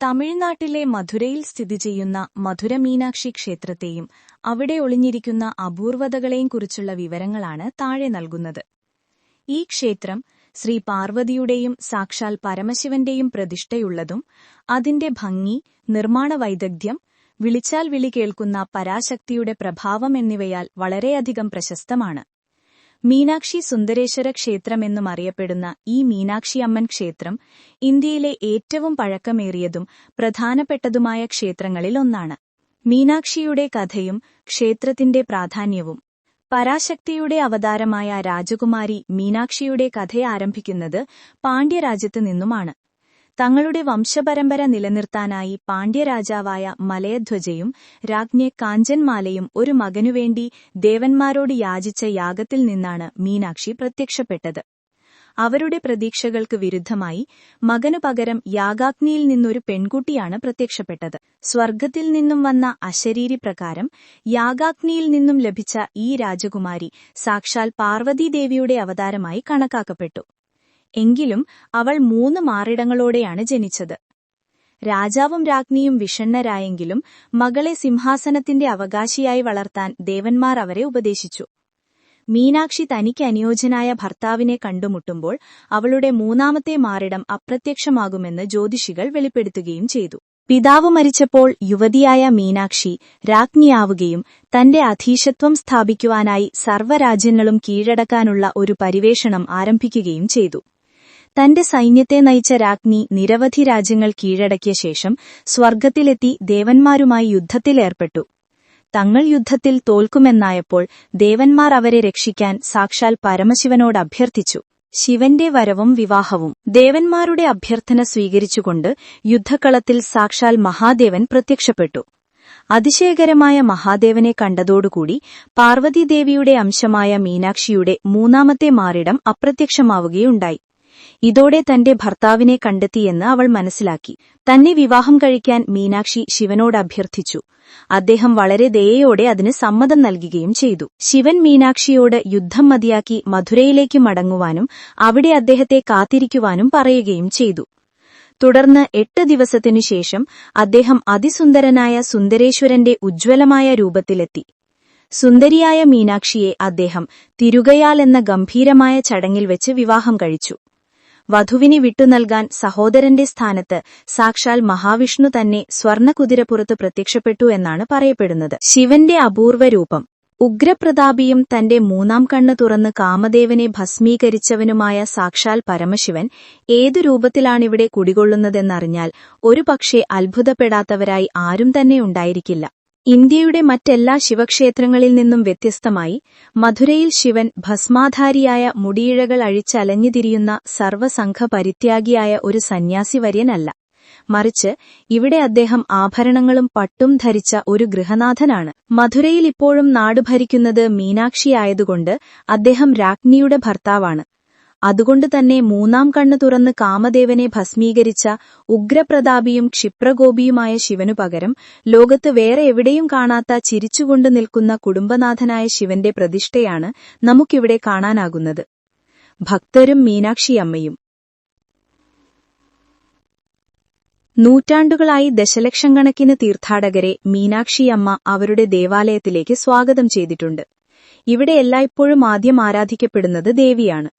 തമിഴ്നാട്ടിലെ മധുരയിൽ സ്ഥിതി ചെയ്യുന്ന മധുര മീനാക്ഷി ക്ഷേത്രത്തെയും അവിടെ ഒളിഞ്ഞിരിക്കുന്ന അപൂർവതകളെയും കുറിച്ചുള്ള വിവരങ്ങളാണ് താഴെ നൽകുന്നത്. ഈ ക്ഷേത്രം ശ്രീ പാർവതിയുടെയും സാക്ഷാൽ പരമശിവന്റെയും പ്രതിഷ്ഠയുള്ളതും അതിന്റെ ഭംഗി നിർമ്മാണ വൈദഗ്ധ്യം വിളിച്ചാൽ വിളി കേൾക്കുന്ന പരാശക്തിയുടെ പ്രഭാവം എന്നിവയാൽ വളരെയധികം പ്രശസ്തമാണ്. മീനാക്ഷി സുന്ദരേശ്വര ക്ഷേത്രമെന്നും അറിയപ്പെടുന്ന ഈ മീനാക്ഷിയമ്മൻ ക്ഷേത്രം ഇന്ത്യയിലെ ഏറ്റവും പഴക്കമേറിയതും പ്രധാനപ്പെട്ടതുമായ ക്ഷേത്രങ്ങളിൽ ഒന്നാണ്. മീനാക്ഷിയുടെ കഥയും ക്ഷേത്രത്തിന്റെ പ്രാധാന്യവും പരാശക്തിയുടെ അവതാരമായ രാജകുമാരി മീനാക്ഷിയുടെ കഥ ആരംഭിക്കുന്നത് പാണ്ഡ്യരാജ്യത്തു നിന്നുമാണ്. തങ്ങളുടെ വംശപരമ്പര നിലനിർത്താനായി പാണ്ഡ്യരാജാവായ മലയധ്വജയും രാജ്ഞെ കാഞ്ചൻമാലയും ഒരു മകനുവേണ്ടി ദേവന്മാരോട് യാചിച്ച യാഗത്തിൽ നിന്നാണ് മീനാക്ഷി പ്രത്യക്ഷപ്പെട്ടത്. അവരുടെ പ്രതീക്ഷകൾക്ക് വിരുദ്ധമായി മകനു പകരം യാഗാഗ്നിയിൽ നിന്നൊരു പെൺകുട്ടിയാണ് പ്രത്യക്ഷപ്പെട്ടത്. സ്വർഗത്തിൽ നിന്നും വന്ന അശരീരി പ്രകാരം യാഗാഗ്നിയിൽ നിന്നും ലഭിച്ച ഈ രാജകുമാരി സാക്ഷാൽ പാർവതീദേവിയുടെ അവതാരമായി കണക്കാക്കപ്പെട്ടു. എങ്കിലും അവൾ മൂന്ന് മാറിടങ്ങളോടെയാണ് ജനിച്ചത്. രാജാവും രാജ്ഞിയും വിഷണ്ണരായെങ്കിലും മകളെ സിംഹാസനത്തിന്റെ അവകാശിയായി വളർത്താൻ ദേവന്മാർ അവരെ ഉപദേശിച്ചു. മീനാക്ഷി തനിക്ക് അനുയോജ്യനായ ഭർത്താവിനെ കണ്ടുമുട്ടുമ്പോൾ അവളുടെ മൂന്നാമത്തെ മാറിടം അപ്രത്യക്ഷമാകുമെന്ന് ജ്യോതിഷികൾ വെളിപ്പെടുത്തുകയും ചെയ്തു. പിതാവ് മരിച്ചപ്പോൾ യുവതിയായ മീനാക്ഷി രാജ്ഞിയാവുകയും തന്റെ അധീശത്വം സ്ഥാപിക്കുവാനായി സർവരാജ്യങ്ങളും കീഴടക്കാനുള്ള ഒരു പരിവേഷണം ആരംഭിക്കുകയും ചെയ്തു. തന്റെ സൈന്യത്തെ നയിച്ച രാജ്ഞി നിരവധി രാജ്യങ്ങൾ കീഴടക്കിയ ശേഷം സ്വർഗത്തിലെത്തി ദേവന്മാരുമായി യുദ്ധത്തിലേർപ്പെട്ടു തങ്ങൾ യുദ്ധത്തിൽ തോൽക്കുമെന്നായപ്പോൾ ദേവന്മാർ അവരെ രക്ഷിക്കാൻ സാക്ഷാൽ പരമശിവനോട് അഭ്യർത്ഥിച്ചു. ശിവന്റെ വരവും വിവാഹവും. ദേവന്മാരുടെ അഭ്യർത്ഥന സ്വീകരിച്ചുകൊണ്ട് യുദ്ധക്കളത്തിൽ സാക്ഷാൽ മഹാദേവൻ പ്രത്യക്ഷപ്പെട്ടു. അതിശയകരമായ മഹാദേവനെ കണ്ടതോടുകൂടി പാർവതീദേവിയുടെ അംശമായ മീനാക്ഷിയുടെ മൂന്നാമത്തെ മാറിടം അപ്രത്യക്ഷമാവുകയുണ്ടായി. ഇതോടെ തന്റെ ഭർത്താവിനെ കണ്ടെത്തിയെന്ന് അവൾ മനസ്സിലാക്കി. തന്നെ വിവാഹം കഴിക്കാൻ മീനാക്ഷി ശിവനോട് അഭ്യർത്ഥിച്ചു. അദ്ദേഹം വളരെ ദയയോടെ അതിന് സമ്മതം നൽകുകയും ചെയ്തു. ശിവൻ മീനാക്ഷിയോട് യുദ്ധം മതിയാക്കി മധുരയിലേക്ക് മടങ്ങുവാനും അവിടെ അദ്ദേഹത്തെ കാത്തിരിക്കുവാനും പറയുകയും ചെയ്തു. തുടർന്ന് എട്ട് ദിവസത്തിനു ശേഷം അദ്ദേഹം അതിസുന്ദരനായ സുന്ദരേശ്വരന്റെ ഉജ്ജ്വലമായ രൂപത്തിലെത്തി. സുന്ദരിയായ മീനാക്ഷിയെ അദ്ദേഹം തിരുകയാൽ എന്ന ഗംഭീരമായ ചടങ്ങിൽ വെച്ച് വിവാഹം കഴിച്ചു. വധുവിനെ വിട്ടുനൽകാൻ സഹോദരന്റെ സ്ഥാനത്ത് സാക്ഷാൽ മഹാവിഷ്ണു തന്നെ സ്വർണകുതിരപ്പുറത്ത് പ്രത്യക്ഷപ്പെട്ടു എന്നാണ് പറയപ്പെടുന്നത്. ശിവന്റെ അപൂർവ രൂപം. ഉഗ്രപ്രതാപിയും തന്റെ മൂന്നാം കണ്ണ് തുറന്ന് കാമദേവനെ ഭസ്മീകരിച്ചവനുമായ സാക്ഷാൽ പരമശിവൻ ഏതു രൂപത്തിലാണിവിടെ കുടികൊള്ളുന്നതെന്നറിഞ്ഞാൽ ഒരുപക്ഷെ അത്ഭുതപ്പെടാത്തവരായി ആരും തന്നെ ഉണ്ടായിരിക്കില്ല. ഇന്ത്യയുടെ മറ്റെല്ലാ ശിവക്ഷേത്രങ്ങളിൽ നിന്നും വ്യത്യസ്തമായി മധുരയിൽ ശിവൻ ഭസ്മാധാരിയായ മുടിയിഴകൾ അഴിച്ചലഞ്ഞുതിരിയുന്ന സർവസംഘ പരിത്യാഗിയായ ഒരു സന്യാസിവര്യനല്ല. മറിച്ച് ഇവിടെ അദ്ദേഹം ആഭരണങ്ങളും പട്ടും ധരിച്ച ഒരു ഗൃഹനാഥനാണ്. മധുരയിൽ ഇപ്പോഴും നാട് ഭരിക്കുന്നത് മീനാക്ഷിയായതുകൊണ്ട് അദ്ദേഹം രാജ്ഞിയുടെ ഭർത്താവാണ്. അതുകൊണ്ട് തന്നെ മൂന്നാം കണ്ണ് തുറന്ന് കാമദേവനെ ഭസ്മീകരിച്ച ഉഗ്രപ്രതാപിയും ക്ഷിപ്രഗോപിയുമായ ശിവനു പകരം ലോകത്ത് വേറെ എവിടെയും കാണാത്ത ചിരിച്ചുകൊണ്ട് നിൽക്കുന്ന കുടുംബനാഥനായ ശിവന്റെ പ്രതിഷ്ഠയാണ് നമുക്കിവിടെ കാണാനാകുന്നത്. ഭക്തരും മീനാക്ഷിയമ്മയും. നൂറ്റാണ്ടുകളായി ദശലക്ഷം കണക്കിന് തീർത്ഥാടകരെ മീനാക്ഷിയമ്മ അവരുടെ ദേവാലയത്തിലേക്ക് സ്വാഗതം ചെയ്തിട്ടുണ്ട്. ഇവിടെ എല്ലായ്പ്പോഴും ആദ്യം ആരാധിക്കപ്പെടുന്നത് ദേവിയാണ്.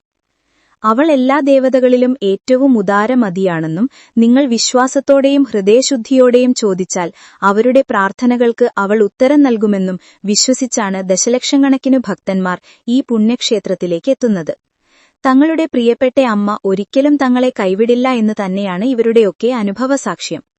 അവൾ എല്ലാ ദേവതകളിലും ഏറ്റവും ഉദാരമതിയാണെന്നും നിങ്ങൾ വിശ്വാസത്തോടെയും ഹൃദയശുദ്ധിയോടെയും ചോദിച്ചാൽ അവരുടെ പ്രാർത്ഥനകൾക്ക് അവൾ ഉത്തരം നൽകുമെന്നും വിശ്വസിച്ചാണ് ദശലക്ഷക്കണക്കിനു ഭക്തന്മാർ ഈ പുണ്യക്ഷേത്രത്തിലേക്ക് എത്തുന്നത്. തങ്ങളുടെ പ്രിയപ്പെട്ട അമ്മ ഒരിക്കലും തങ്ങളെ കൈവിടില്ല എന്ന് തന്നെയാണ് ഇവരുടെയൊക്കെ അനുഭവസാക്ഷ്യം.